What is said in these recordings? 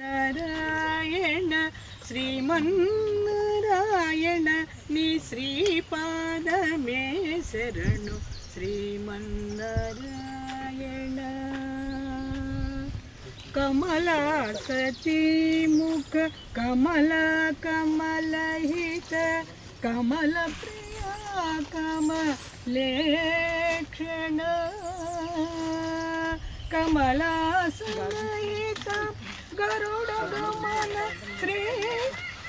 నారాయణ శ్రీమన్నారాయణ నీ శ్రీపాదమే శరణు. శ్రీమన్నారాయణ. కమలా సతీముఖ కమల కమలహిత కమల ప్రియా కమలేక్షణ కమలా సమయ గరుడ గమన శ్రీ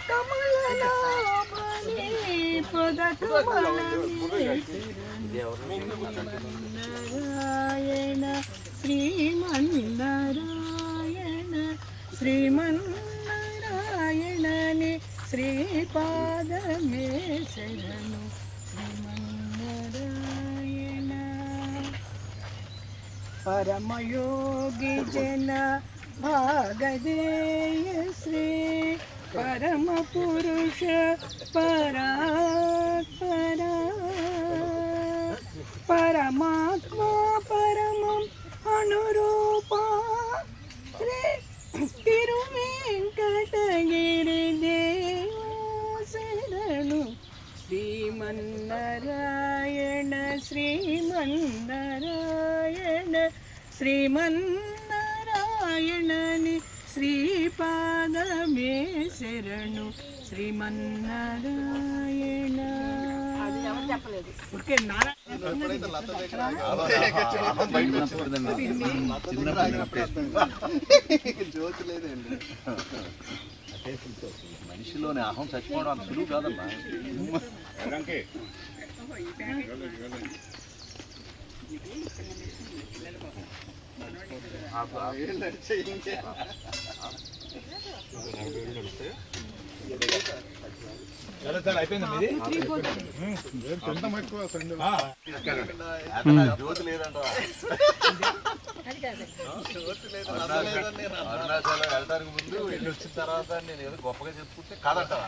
కమలనాభని పద నారాయణ శ్రీమన్నారాయణ శ్రీమన్నారాయణని శ్రీపాదమే శరణు. శ్రీమన్నారాయణ. పరమయోగి జన भागदेय श्री परमपुरुष परा परा परमात्मा परमम् अनुरूपा श्री तिरुवेङ्कटगिरिदेवासरणु श्रीमन्नारायण श्रीमन्नारायण श्रीमन् శ్రీమన్నారాయణని శ్రీపాదమే శరణు శ్రీమన్నారాయణ. జ్యోతి లేదండి మనిషిలోని అహం చచ్చిపోవడం అంత సులువు కాదమ్మా జ్యోతి లేదంటవా అరుణాచలం వెళ్ళడానికి ముందు వెళ్ళి వచ్చిన తర్వాత నేను ఏదో గొప్పగా చెప్పుకుంటే కాదంటారా